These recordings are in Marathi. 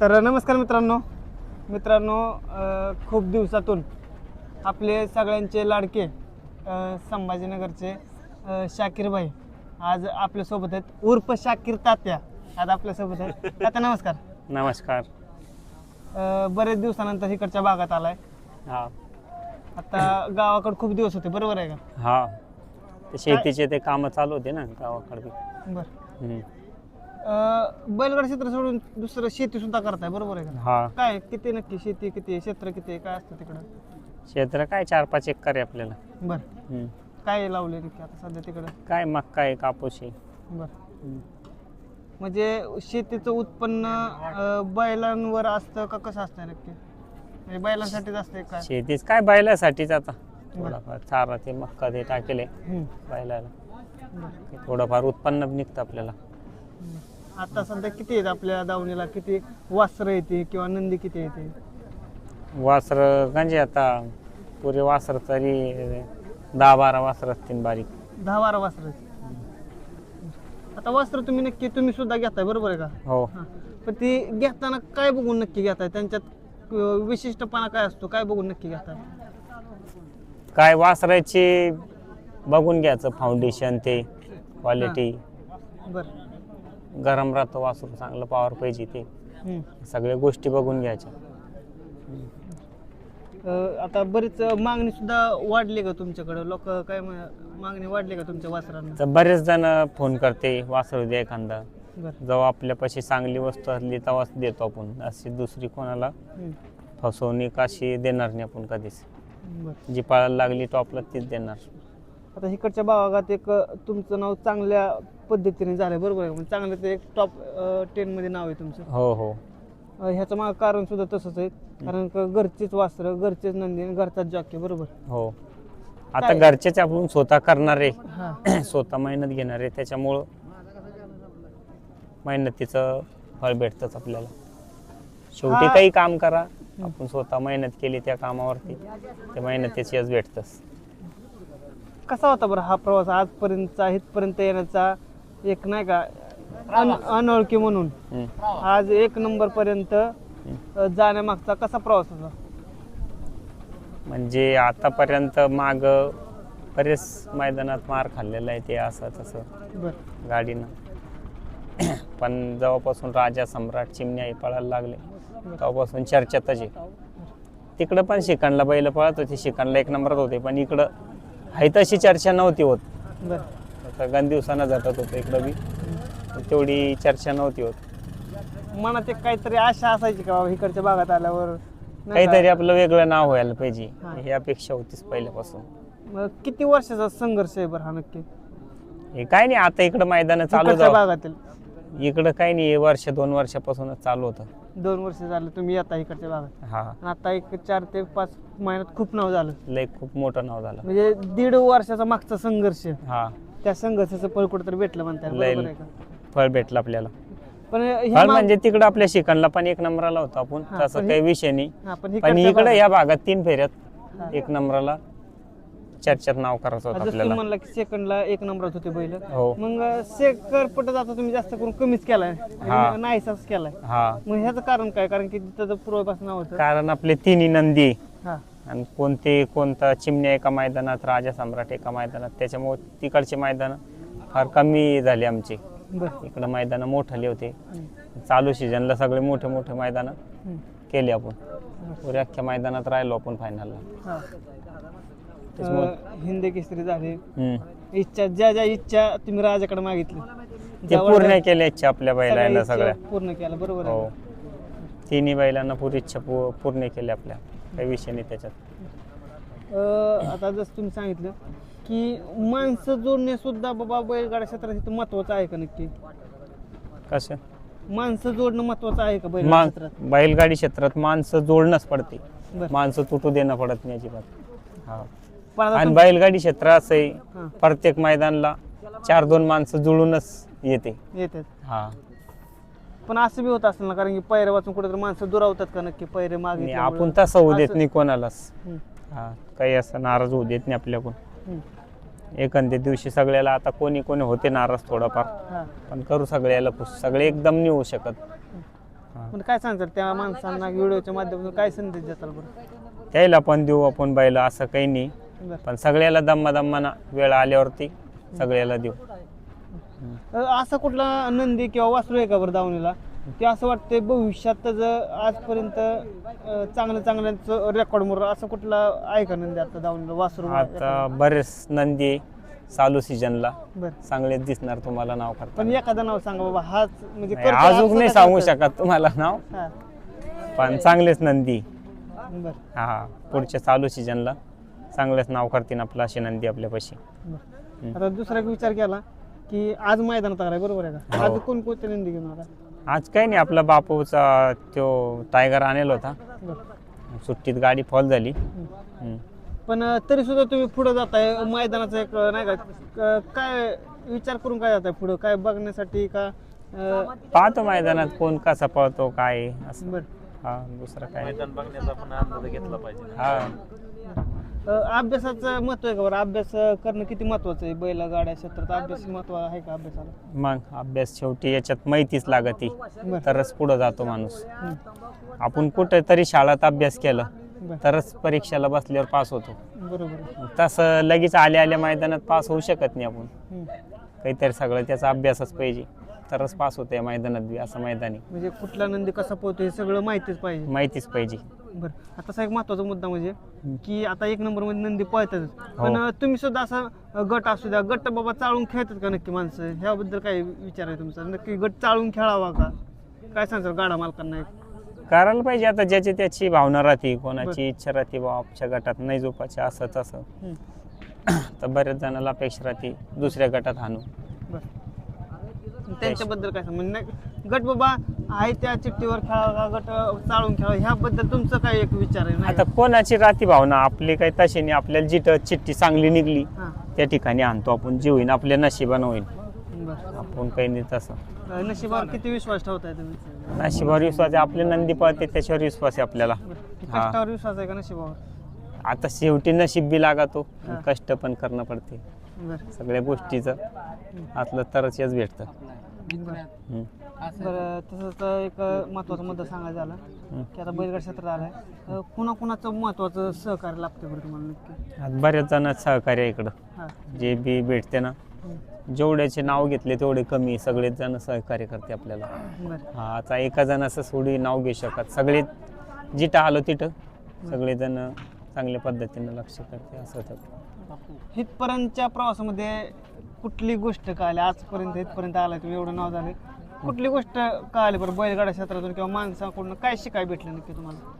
तर नमस्कार मित्रांनो. मित्रांनो खूप दिवसातून आपले सगळ्यांचे लाडके संभाजीनगरचे शाकीरबाई आज आपल्यासोबत आहेत. उर्फ शाकीर तात्या आज आपल्यासोबत आहेत. तात्या नमस्कार. नमस्कार. अ, बरेच दिवसानंतर इकडच्या भागात आलाय. हा. आता गावाकडे खूप दिवस होते बरोबर आहे का? हा. ते शेतीचे ते कामं चालू होते ना गावाकडे. बरं. हम्म. अ, बैलगाडी क्षेत्र सोडून दुसरं शेती सुद्धा करताय बरोबर आहे का? हा. काय किती नक्की शेती किती आहे? क्षेत्र किती आहे? काय असतं तिकडं? क्षेत्र काय? चार पाच एकर आहे आपल्याला. बरं. हम्म. काय लावले नक्की आता सध्या तिकडं? काय मक्का आहे कापूस आहे. बरं. हम्म. म्हणजे शेतीचं उत्पन्न अं, बैलांवर असतं का कसं असतं नक्की? म्हणजे बैलांसाठीच असतंय काय? शेतीच काय? बैलासाठीच आता. थोडाफार चारा ते मक्का ते टाकेले हम्म. बैलाला. बरं. थोडंफार उत्पन्न निघतं आपल्याला. हम्म. आता सध्या किती आहेत आपल्या दावणीला? किती वासरं येते किंवा नंदी किती येते? वासर म्हणजे आता. पुरे वासर तरी दहा बारा वासर असतील बारीक. दहा बारा वासरं आता वस्त्र तुम्ही नक्की तुम्ही सुद्धा घेताय बरोबर आहे का? हो. हां. पण ती घेताना काय बघून नक्की घेताय? त्यांच्यात अं, विशिष्टपणा काय असतो? काय बघून नक्की घेताय? काय वासराची बघून घ्यायचं फाउंडेशन ते क्वालिटी बरं. गरम राहतं वासरू चांगलं पॉवर पाहिजे ते. हम्म. सगळ्या गोष्टी बघून घ्यायच्या. अं, आता बरीच मागणी सुद्धा वाढली का तुमच्याकडे? लोक काय म्हण- मागणी वाढली का तुमच्या वासरांना? तर बरेच जण फोन करते वासरू द्या एखादा. बरं. जेव्हा आपल्यापाशी चांगली वस्तू असली तेव्हाच देतो आपण. अशी दुसरी कोणाला हम्म. फसवणूक अशी देणार नाही आपण कधीच. बरं. जी पळायला लागली टॉपला तीच देणार. आता इकडच्या भागात एक तुमचं नाव चांगल्या पद्धतीने झालंय बरोबर आहे म्हणजे चांगलं ते एक टॉप टेन मध्ये नाव आहे तुमचं. हो हो. अ, ह्याचं माग कारण सुद्धा तसंच आहे. कारण का घरचीच वास्त्र घरचेच नंदी घरचाच जॉकी बरोबर? हो. आता काय? घरचेच आपण स्वतः करणारे हा. स्वतः मेहनत घेणारे त्याच्यामुळं मेहनतीचं फळ भेटतंच आपल्याला. शेवटी हा. काही काम करा. आपण स्वतः मेहनत केली त्या कामावरती त्या मेहनतीची यश भेटतंच. कसा होता बरं हा प्रवास आजपर्यंतचा इथपर्यंत येण्याचा? एक नाही का अन अनोळखी म्हणून. हम्म. आज एक नंबर पर्यंत अ, जाण्यामागचा कसा प्रवास होता? म्हणजे आतापर्यंत माग बरेच मैदानात मार खाल्लेला आहे ते असं तसं. बरं. गाडीनं. पण जेव्हापासून राजा सम्राट चिमण्या हे पळायला लागले तेव्हापासून चर्चेतच आहे. तिकडं पण शिकणला बैल पळत होते शिकणला एक नंबरात होते पण इकडं आहे तशी चर्चा नव्हती होत. बरं. गण दिवसानं झटत होतं इकडं बी. तेवढी चर्चा नव्हती होत. मनात एक काहीतरी आशा असायची का बाबा इकडच्या भागात आल्यावर? नाही का? काहीतरी आपलं वेगळं नाव व्हायला पाहिजे. हा. ही अपेक्षा होतीच पहिल्यापासून. मग किती वर्षाचा संघर्ष आहे बरं हा नक्की? हे काय नाही आता इकडं मैदान चालू इकडच्या जाऊ भागातील. इकडं काही नाही हे वर्ष दोन वर्षापासूनच चालू होतं. दोन वर्ष झालं तुम्ही येता इकडच्या भागात. हा. आणि आता एक चार ते पाच महिन्यात खूप नाव झालं. लय खूप मोठं नाव झालं. म्हणजे दीड वर्षाचा मागचा संघर्ष. हा. त्या संघर्षाचं फळ कुठेतरी भेटलं म्हणतात लय- बरोबर आहे का? फळ भेटलं आपल्याला. पण हे फळ म्हणजे तिकडं आपल्या शिकणला पण एक नंबराला होतो आपण हा, तसं काही विषय नाही. हा, पण पण इकडच्या इकडे भागात- या भागात तीन फेऱ्यात. एक नंबराला. चर्चेत नाव करायचं होतं आपल्याला. म्हणला की सेकंडला एक नंबरात होते बैल. हो. मग सेकर पट आता तुम्ही जास्त करून कमीच केलाय. हा. नाहीसाच केलाय. हा. मग ह्याचं कारण काय? कारण की तिथं जर पूर्वपासून नाव होतं. कारण आपले तिन्ही नंदी. हा. आणि कोणते कोणता चिमण्या एका मैदानात राजा सम्राट एका मैदानात. त्याच्यामुळे तिकडचे मैदान फार कमी झाले आमचे. बरं. इकडं मैदान मोठाले होते. चालू सीझनला सगळे मोठे मोठे मैदान. केले आपण. पुऱ्या अख्ख्या मैदानात राहिलो आपण फायनलला हा. त्याच्यामुळं- अं, हिंदी केसरी झाले. हम्म. इच्छा ज्या ज्या इच्छा तुम्ही राजाकडे मागितली. ते पूर्ण केल्या इच्छा आपल्या सगळ्या बैलांना इच्छा सगळ्या. पूर्ण केला बरोबर हो. आहे तिन्ही बैलांना पुरी इच्छा पू- पूर्ण केल्या आपल्या. काही विषय नाही त्याच्यात. अं, आता जसं तुम्ही सांगितलं की माणसं जोडणे सुद्धा बाबा बैलगाड्या क्षेत्रात इथं महत्वाचं आहे का नक्की? कसं? माणसं जोडणं महत्वाचं आहे का बैलगाडी मा- क्षेत्रात? बैलगाडी क्षेत्रात माणसं जोडणंच पडते. बरं. माणसं तुटू देणं पडत नाही अजिबात. हा. पण आता आणि तुम- बैलगाडी क्षेत्र असं आहे हा, प्रत्येक मैदानला चार दोन माणसं जुळूनच येते. येतात हा. पण असं बी होत असेल ना कारण की पैरे वाचून कुठेतरी माणसं दुरावतात का नक्की पैरे आणि मागे आपण तसं होऊ देत नाही कोणालाच. हम्म, हा काही असं नाराज होऊ देत नाही आपल्याकडून. हम्म, एखाद्या दिवशी सगळ्याला आता कोणी कोणी होते नाराज थोडाफार. हा. पण करू सगळ्याला खुश. सगळे एकदम नाही होऊ शकत. हा. पण काय सांगतात त्या माणसांना व्हिडिओच्या माध्यमातून काय संदेश देताल बरं? त्याला पण देऊ आपण बैल असं काही नाही. पण सगळ्याला दम्मा दम्माना वेळ आल्यावरती सगळ्याला देऊ. असा कुठला नंदी किंवा वासरू आहे का बरं दावणीला? ते असं वाटतंय भविष्यातच आजपर्यंत अ, चांगलं चांगल्याचं रेकॉर्ड मोर. असं कुठला आहे का नंदी आता दावणीला वासरू आता बरेच नंदी चालू सीजनला बरं. चांगले दिसणार तुम्हाला नाव पण एखादं नाव सांगा बाबा हाच म्हणजे नाही, करतो अजून असं नाही सांगू करतो? शकत तुम्हाला नाव. हा. पण चांगलेच नंदी. बरं. हा पुढच्या चालू सीजनला चांगलेच नाव करतील आपलं असे नंदी आपल्यापाशी. आता दुसरा एक विचार केला की आज मैदानात आलाय बरोबर आहे का? हो. आज कोणकोणते नंदी घेऊन आला आज काही नाही आपला बापूचा तो टायगर आणेल होता. सुट्टीत गाडी फॉल झाली. पण तरी सुद्धा तुम्ही पुढे जाताय मैदानाचं एक नाही का काय विचार करून काय जाताय पुढं? काय बघण्यासाठी का पाहतो मैदानात कोण कसा पळतो काय असं. बरं. हा दुसरं काय. मैदान बघण्याचा पण अंदाज घेतला पाहिजे. हा. अभ्यासाचं महत्त्व आहे का बरं? अभ्यास करणं किती महत्वाचं आहे? बैला गाड्या क्षेत्रात अभ्यास महत्त्व आहे का अभ्यासाला? मग अभ्यास शेवटी याच्यात माहितीच लागती तरच पुढं जातो माणूस. आपण कुठेतरी शाळेत अभ्यास केला बरं. तरच परीक्षेला बसल्यावर पास होतो. बरोबर आहे. तसं लगेच आल्या आल्या मैदानात पास होऊ शकत नाही आपण. हम्म. काहीतरी सगळं त्याचा अभ्यासच पाहिजे. तरच पास होते मैदानात बी असं मैदानी म्हणजे कुठला नंदी कसा पोहतो हे सगळं माहितीच पाहिजे. माहितीच पाहिजे. बरं आता असा एक महत्त्वाचा मुद्दा म्हणजे की आता एक नंबरमध्ये नंदी पळतातच. पण अ, तुम्ही सुद्धा असं गट असू द्या गट बाबा चाळून खेळतात का नक्की माणसं? ह्याबद्दल काय विचार आहे तुमचा? नक्की गट चाळून खेळावा का? काय सांगतात गाडा मालकांना? करायला पाहिजे आता ज्याची त्याची भावना राहते कोणाची इच्छा राहते बा आमच्या गटात नाही झोपायचे असं तसं. तर बऱ्याच जणांना अपेक्षा राहते दुसऱ्या गटात आणू बरं. त्यांच्याबद्दल काय सांग म्हणजे गट बाबा आहे त्या चिठ्ठीवर खेळावा का गट चाळून खेळावा? ह्याबद्दल तुमचं काय एक विचार आहे? नाही आता कोणाची राहते भावना आपली काही तशी नाही. आपल्याला जिथं चिठ्ठी चांगली निघली हां. त्या ठिकाणी आणतो आपण. जे होईन आपल्या नशिबानं होईल बरं. आपण काही नाही तसं. अ, नशिबावर किती विश्वास ठेवताय तुम्ही? नशिबावर विश्वास आहे. आपले नंदी पळते त्याच्यावर विश्वास आहे आपल्याला. हां. कष्टावर विश्वास आहे का नशिबावर? आता शेवटी नशीब बी लागतो. हां. कष्ट पण करणं पडते. बरं. सगळ्या गोष्टीचं. असलं तरच यश भेटतं. बरं तसंच एक महत्त्वाचा मुद्दा सांगायचा झाला. की आता बैलगाड क्षेत्रात आलाय. कुणाकुणाचं महत्वाचं सहकार्य लागतं बरं तुम्हाला नक्की? आज बऱ्याच जण सहकार्य आहे इकडं. जे बी भेटते ना. जेवढ्याचे नाव घेतले तेवढे कमी सगळेच जण सहकार्य करते आपल्याला. बरं. हा आता एका जणाचं सोडी नाव घेऊ शकत. सगळे जिथं आलो तिथं सगळेजण चांगल्या पद्धतीनं लक्ष करते असं होतं. इथपर्यंतच्या प्रवासामध्ये कुठली गोष्ट कळाली आजपर्यंत इथपर्यंत आलाय तुम्ही एवढं नाव झालं कुठली गोष्ट कळाली बरं बैलगाडा क्षेत्रातून किंवा माणसाकडून काय शिकाय भेटलं नक्की तुम्हाला?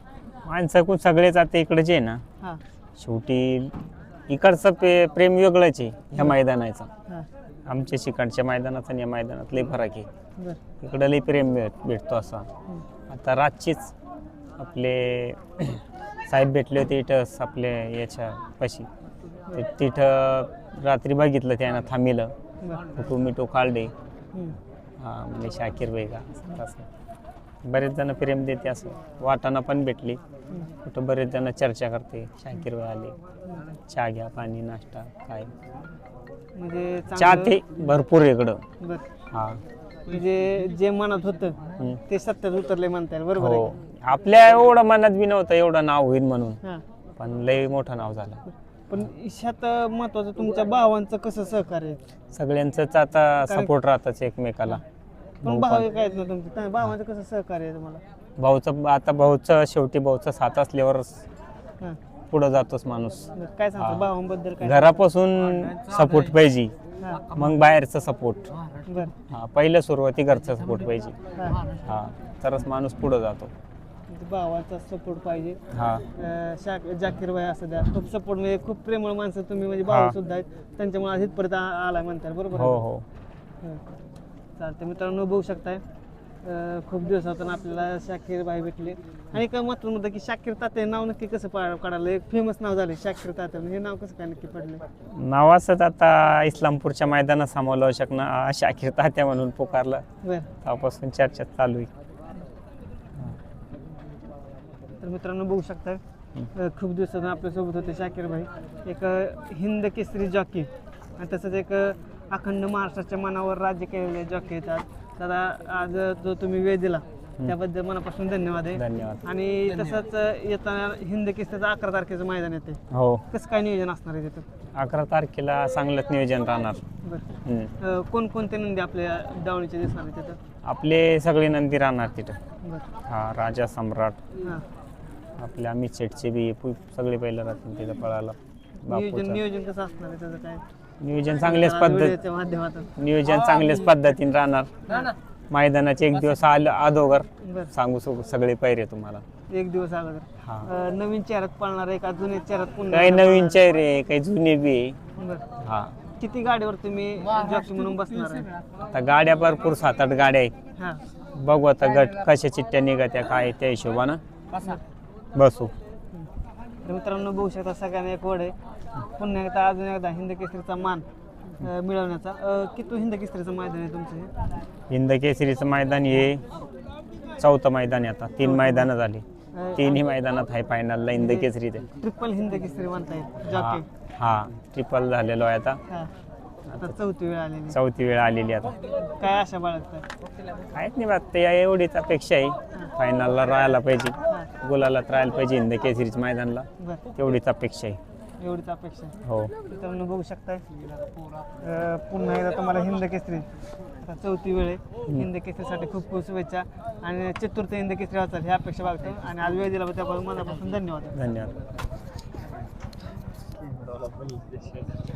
माणसाकडून सगळेच आता इकडचे आहे ना हां. शेवटी इकडचं पे प्रेम वेगळंच आहे ह्या मैदानाचं. हां. आमच्या शिकडच्या मैदानाचं आणि या मैदानात लई फरक आहे. बरं. इकडं लई प्रेम भेट भेटतो असा. आता रातचीच आपले साहेब भेटले होते इथंच आपले याच्या पाशी ते तिथं रात्री बघितलं त्यानं थांबिलं. मिटो काढले हम्म. हा म्हणजे शाकीर बाई का? असं. बरेच जण प्रेम देते असं. वाटाणा पण भेटली. कुठं बरेच जण चर्चा करते. शाकीर बाई आले. चहा घ्या पाणी नाश्ता काय? म्हणजे चहा चांगलं- ते भरपूर आहे इकडं. बरं. हा. म्हणजे जे मनात होतं हम्म. ते सत्यात उतरले म्हणता येईल बरोबर हो. आहे आपल्या एवढं मनात बी नव्हतं एवढं नाव होईल म्हणून. हां. पण लय मोठं नाव झालं. पण ह्यात महत्वाचं तुमच्या भावांचं कसं सहकार्य आहे? सगळ्यांचंच आता सपोर्ट राहतच एकमेकाला. पण भाऊ भाव पण- काय ना तुमचं? त्या भावांचं कसं सहकार्य आहे तुम्हाला? भाऊचं आता भाऊचं शेवटी भाऊचं साथ असल्यावर हां. पुढं जातोच माणूस. बरं, काय सांगतो? हां. भावांबद्दल काय घरापासून सपोर्ट पाहिजे. हां. मग बाहेरचा सपोर्ट बरं. हा पहिलं सुरुवाती घरचा सपोर्ट पाहिजे. हां हा तरच माणूस पुढं जातो. भावाचा सपोर्ट पाहिजे. हा. अं, शाक जाकीर भाई असं द्या खूप सपोर्ट म्हणजे खूप प्रेमळ माणसं तुम्ही म्हणजे हां. भाऊ सुद्धा आहेत. त्यांच्यामुळे आज इथपर्यंत आ- आलाय म्हणतात बरोबर हो? हो. हं. चालतं मित्रांनो बघू शकताय. अं, खूप दिवसातून आपल्याला शाकीर भाई भेटले. आणि एक महत्त्वाचं मुद्दा की शाकीर तात्या हे नाव नक्की कसं पा- काढायला? एक फेमस नाव झाले शाकीर तात्या हे नाव कसं काय नक्की पडले नावाचंच आता इस्लामपूरच्या मैदानात समालोचक ना शाकीर तात्या म्हणून पुकारलं. बरं. तेव्हापासून चर्चा चालू आहे. तर मित्रांनो बघू शकताय. अं, खूप दिवसातून आपल्यासोबत होते शाकीर भाई. एक अं, हिंद केसरी जॉकी. आणि तसंच एक अं, अखंड महाराष्ट्राच्या मनावर राज्य केलेले जॉकी येतात दादा आज जो तुम्ही वेळ दिला त्याबद्दल मनापासून धन्यवाद आहे. धन्यवाद. आणि तसंच येताना हिंद केसरीचं अकरा तारखेचं मैदान येते हो. कसं काय नियोजन असणार आहे तिथं? अकरा तारखेला चांगलंच नियोजन राहणार. बरं. हम्म. अं, कोणकोणते नंदी आपल्या दावणीचे दिसणार आहे तिथं? आपले सगळे नंदी राहणार तिथं. बरं. हा राजा सम्राट. हां. आपले अमित शेटचे बी पु- सगळे पहिलं राहतील तिथं पळायला. नियोजन बापूचं. नियोजन कसं असणार आहे त्याचं काय? नियोजन चांगल्याच आज पद्धत व्हिडिओच्या माध्यमातून. नियोजन चांगल्याच पद्धतीने राहणार. मैदानाचे एक दिवस आलं अदोगर. बरं. सांगू सग- सगळे पैरे तुम्हाला. एक दिवस अगोदर. हा. अं, नवीन चेहऱ्यात पळणार आहे का? जुन्या चेहऱ्यात पुन्हा काही नवीन चेहरे काही जुने बी. आहे. बरं. हा. किती गाडीवर तुम्ही जॉकी म्हणून बसणार आहे? आता गाड्या भरपूर सात आठ गाड्या आहेत हां. बघू आता गट कशा चिठ्ठ्या निघत्या काय त्या हिशोबानं. बसू. तर मित्रांनो बघू शकता सगळ्यांना एक वड आहे. पुन्हा एकदा अजून एकदा हिंद केसरीचा मान अं, मिळवण्याचा. अं, किती हिंद केसरीचं मैदान आहे तुमचं हे? हिंद केसरीचं मैदान हे चौथं मैदान आहे आता. तीन मैदानं झाली. तिन्ही मैदानात आहे फायनलला हिंद केसरीचे. ट्रिपल हिंद केसरी म्हणता येईल हा जॉकी. हा ट्रिपल झालेलो आहे आता. हा. आता चौथी वेळ आलेली. चौथी वेळ आलेली आता. काय आशा बाळगताय? काहीच नाही बात ते एवढीच अपेक्षा आहे. फायनलला राहायला पाहिजे. गुलालात राहायला पाहिजे हिंद केसरीच्या मैदानला. बरं. तेवढीच अपेक्षा आहे. एवढीच अपेक्षा आहे. हो. मित्रांनो बघू शकताय अं, पुन्हा एकदा तुम्हाला हिंद केसरी. आता चौथी वेळ आहे. हिंद केसरीसाठी खूप खूप शुभेच्छा. आणि चतुर्थ हिंद केसरी वाचाल ही अपेक्षा बाळगतो. आणि आज वेळ दिला त्याबद्दल मनापासून धन्यवाद. धन्यवाद.